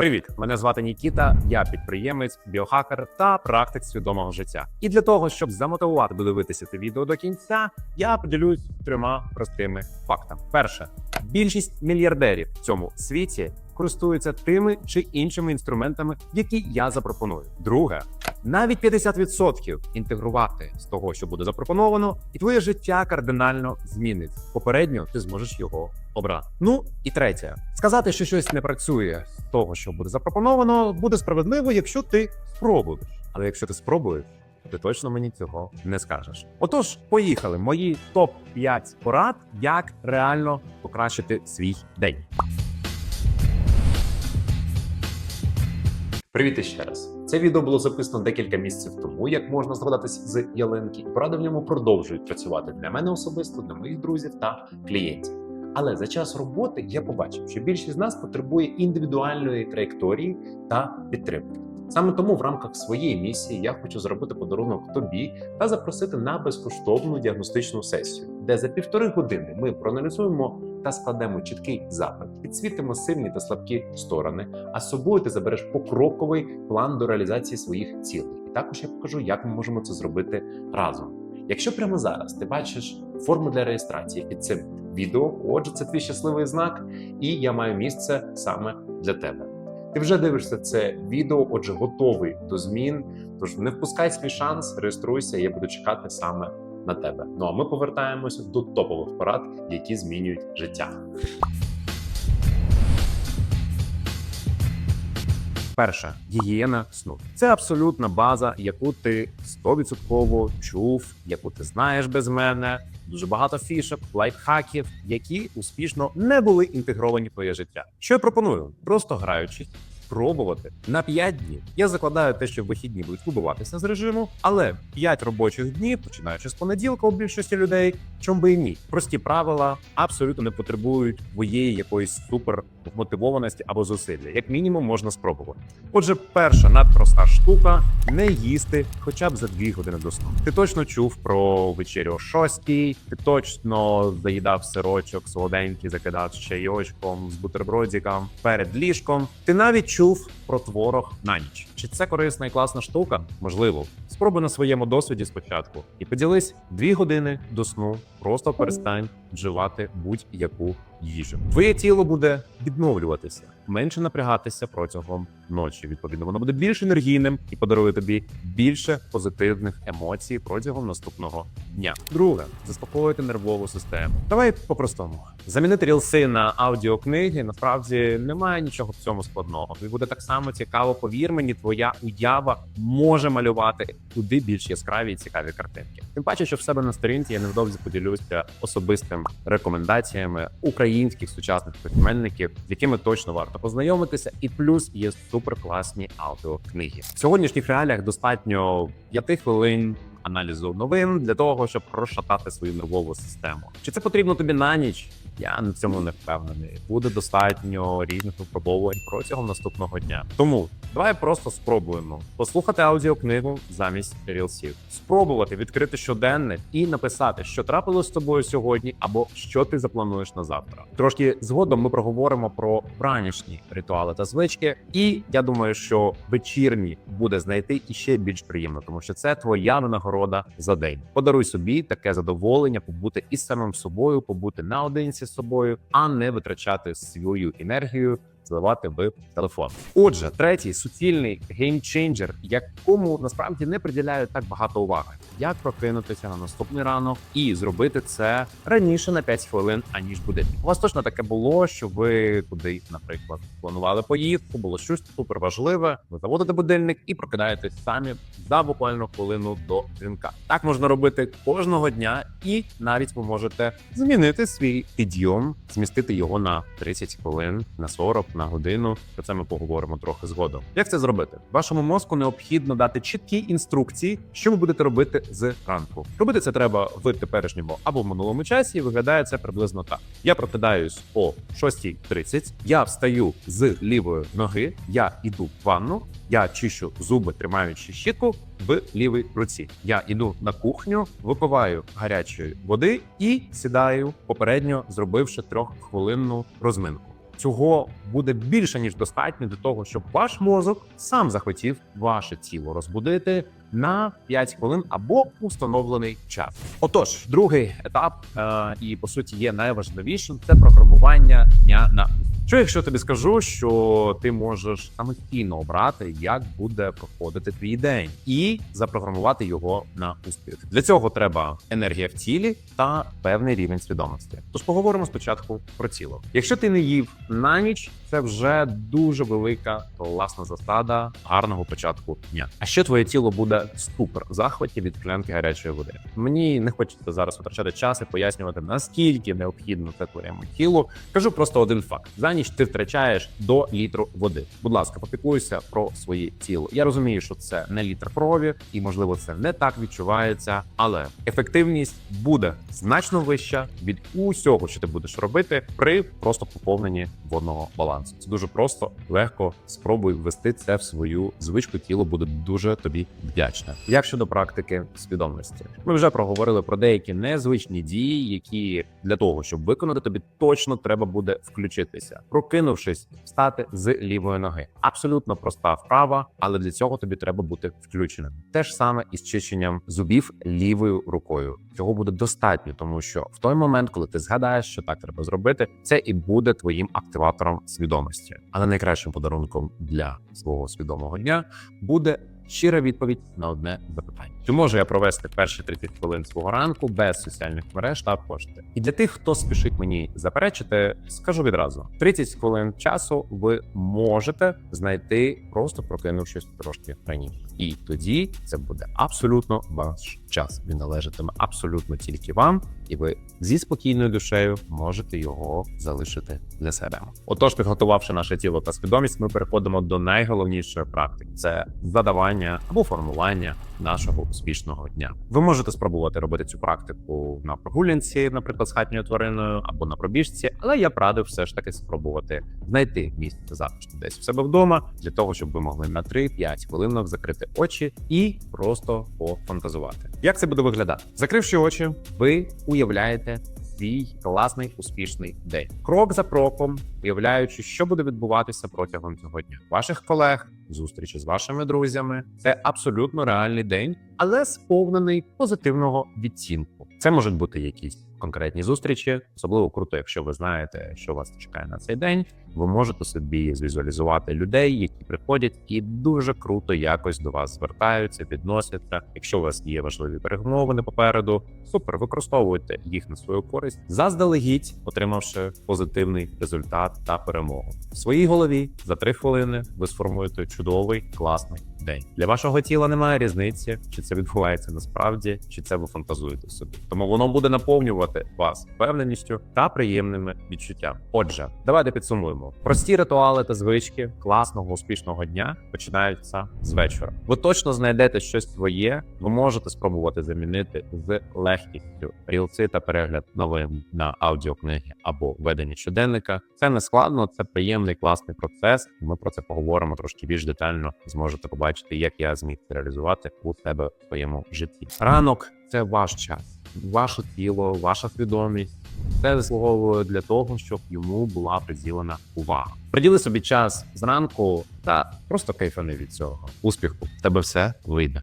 Привіт, мене звати Нікіта. Я підприємець, біохакер та практик свідомого життя. І для того, щоб замотивувати додивитися це відео до кінця, я поділюсь трьома простими фактами. Перше, більшість мільярдерів в цьому світі користуються тими чи іншими інструментами, які я запропоную. Друге, навіть 50% інтегрувати з того, що буде запропоновано, і твоє життя кардинально зміниться. Попередньо ти зможеш його обрати. Ну і третє, сказати, що щось не працює того, що буде запропоновано, буде справедливо, якщо ти спробуєш. Але якщо ти спробуєш, ти точно мені цього не скажеш. Отож, поїхали. Мої топ 5 порад, як реально покращити свій день. Привіт іще раз. Це відео було записано декілька місяців тому, як можна згадатись з ялинки, і поради в ньому продовжують працювати для мене особисто, для моїх друзів та клієнтів. Але за час роботи я побачив, що більшість з нас потребує індивідуальної траєкторії та підтримки. Саме тому в рамках своєї місії я хочу зробити подарунок тобі та запросити на безкоштовну діагностичну сесію, де за півтори години ми проаналізуємо та складемо чіткий запит, підсвітимо сильні та слабкі сторони. А з собою ти забереш покроковий план до реалізації своїх цілей. І також я покажу, як ми можемо це зробити разом. Якщо прямо зараз ти бачиш форму для реєстрації під цим відео, отже, це твій щасливий знак, і я маю місце саме для тебе. Ти вже дивишся це відео, отже, готовий до змін. Тож не впускай свій шанс, реєструйся, я буду чекати саме на тебе. Ну а ми повертаємося до топових порад, які змінюють життя. Перша гігієна сну. Це абсолютна база, яку ти 100% чув, яку ти знаєш без мене. Дуже багато фішок, лайфхаків, які успішно не були інтегровані в твоє життя. Що я пропоную? Просто граючись. Пробувати на 5 днів. Я закладаю те, що вихідні будуть вибиватися з режиму, але 5 робочих днів, починаючи з понеділка, у більшості людей, чом би і ні. Прості правила абсолютно не потребують твоєї якоїсь супер вмотивованості або зусилля. Як мінімум, можна спробувати. Отже, перша надпроста штука не їсти хоча б за 2 години до сну. Ти точно чув про вечерю о 6, ти точно заїдав сирочок солоденький, закидав чайочком, з бутербродиком перед ліжком. Ти навіть чув про творог на ніч. Чи це корисна і класна штука? Можливо. Спробуй на своєму досвіді спочатку і поділись дві години до сну. Просто перестань вживати будь-яку їжу. Твоє тіло буде відновлюватися, менше напрягатися протягом ночі. Відповідно, воно буде більш енергійним і подарує тобі більше позитивних емоцій протягом наступного дня. Друге, заспокоїти нервову систему. Давай по-простому. Замінити рілси на аудіокниги насправді немає нічого в цьому складного. Тобі буде так само цікаво. Повір мені, твоя уява може малювати куди більш яскраві і цікаві картинки. Тим паче, що в себе на сторінці я невдовзі поділюся особистим рекомендаціями українських сучасних письменників, з якими точно варто познайомитися. І плюс є суперкласні аудіокниги. В сьогоднішніх реаліях достатньо 5 хвилин. Аналізу новин для того, щоб розшатати свою нервову систему. Чи це потрібно тобі на ніч? Я на цьому не впевнений. Буде достатньо різних випробовувань протягом наступного дня. Тому давай просто спробуємо послухати аудіокнигу замість рілсів, спробувати відкрити щоденник і написати, що трапилось з тобою сьогодні, або що ти заплануєш на завтра. Трошки згодом ми проговоримо про вранішні ритуали та звички, і я думаю, що вечірні буде знайти іще більш приємно, тому що це твоя винагорода за день. Подаруй собі таке задоволення, побути із самим собою, побути наодинці собою, а не витрачати свою енергію. Зливати в телефон. Отже, третій суцільний геймченджер, якому насправді не приділяють так багато уваги, як прокинутися на наступний ранок і зробити це раніше на 5 хвилин, аніж буде. У вас точно таке було, що ви куди, наприклад, планували поїздку, було щось супер важливе. Ви заводите будильник і прокидаєтесь самі за буквально хвилину до дзвінка. Так можна робити кожного дня, і навіть ви можете змінити свій підйом, змістити його на 30 хвилин, на 40, на годину. Про це ми поговоримо трохи згодом. Як це зробити? Вашому мозку необхідно дати чіткі інструкції, що ви будете робити з ранку. Робити це треба в теперішньому або в минулому часі. і Виглядає це приблизно так. Я прокидаюсь о 6.30, Я встаю з лівої ноги. Я іду в ванну. Я чищу зуби, тримаючи щітку в лівій руці. Я іду на кухню, випиваю гарячої води і сідаю попередньо, зробивши трьоххвилинну розминку. Цього буде більше ніж достатньо для того, щоб ваш мозок сам захотів ваше тіло розбудити на 5 хвилин або установлений час. Отож, другий етап, е, і по суті є найважливішим, це програмування дня на що якщо тобі скажу, що ти можеш самостійно обрати, як буде проходити твій день, і запрограмувати його на успіх. Для цього треба енергія в тілі та певний рівень свідомості. Тож поговоримо спочатку про тіло. Якщо ти не їв на ніч, це вже дуже велика класна засада гарного початку дня. А ще твоє тіло буде в супер захваті від клянки гарячої води. Мені не хочеться зараз витрачати час і пояснювати наскільки необхідно це твоєму тілу. Кажу просто один факт: за ніч ти втрачаєш до літру води. Будь ласка, попіклуйся про своє тіло. Я розумію, що це не літр крові, і можливо це не так відчувається, але ефективність буде значно вища від усього, що ти будеш робити при просто поповненні водного балансу. Це дуже просто, легко. Спробуй ввести це в свою звичку. Тіло буде дуже тобі вдячне. Як щодо практики свідомості, ми вже проговорили про деякі незвичні дії, які для того, щоб виконати тобі, точно треба буде включитися, прокинувшись, встати з лівої ноги. Абсолютно проста вправа, але для цього тобі треба бути включеним. Те ж саме із чищенням зубів лівою рукою. Цього буде достатньо, тому що в той момент, коли ти згадаєш, що так треба зробити, це і буде твоїм активатором свідомості. Але найкращим подарунком для свого свідомого дня буде щира відповідь на одне запитання: чи можу я провести перші 30 хвилин свого ранку без соціальних мереж та пошти? І для тих, хто спішить мені заперечити, скажу відразу: 30 хвилин часу ви можете знайти, просто прокинувшись трошки раніше. І тоді це буде абсолютно ваш час. Він належатиме абсолютно тільки вам, і ви зі спокійною душею можете його залишити для себе. Отож, підготувавши наше тіло та свідомість, ми переходимо до найголовнішої практики: це задавання або формування нашого успішного дня. Ви можете спробувати робити цю практику на прогулянці, наприклад, з хатньою твариною або на пробіжці, але я б радив все ж таки спробувати знайти місце затишку десь в себе вдома для того, щоб ви могли на 3-5 хвилинок закрити очі і просто пофантазувати. Як це буде виглядати? Закривши очі, ви уявляєте свій класний успішний день, крок за кроком, уявляючи, що буде відбуватися протягом цього дня. Ваших колег, зустрічі з вашими друзями. Це абсолютно реальний день, але сповнений позитивного відцінку. Це можуть бути якісь конкретні зустрічі, особливо круто, якщо ви знаєте, що вас чекає на цей день. Ви можете собі звізуалізувати людей, які приходять і дуже круто якось до вас звертаються, відносяться. Якщо у вас є важливі перемовини попереду, супер, використовуйте їх на свою користь, заздалегідь, отримавши позитивний результат та перемогу. В своїй голові за три хвилини ви сформуєте чудовий класний день. Для вашого тіла немає різниці, чи це відбувається насправді, чи це ви фантазуєте собі. Тому воно буде наповнювати вас впевненістю та приємними відчуттями. Отже, давайте підсумуємо. Прості ритуали та звички класного успішного дня починаються з вечора. Ви точно знайдете щось своє. Ви можете спробувати замінити з легкістю рілці та перегляд новин на аудіокниги або ведення щоденника. Це не складно, це приємний класний процес. Ми про це поговоримо трошки більш детально. Зможете побачити, як я зміг це реалізувати у себе в своєму житті. Ранок це ваш час, ваше тіло, ваша свідомість. Це заслуговує для того, щоб йому була приділена увага. Приділи собі час зранку та просто кайфани від цього. Успіху! В тебе все вийде.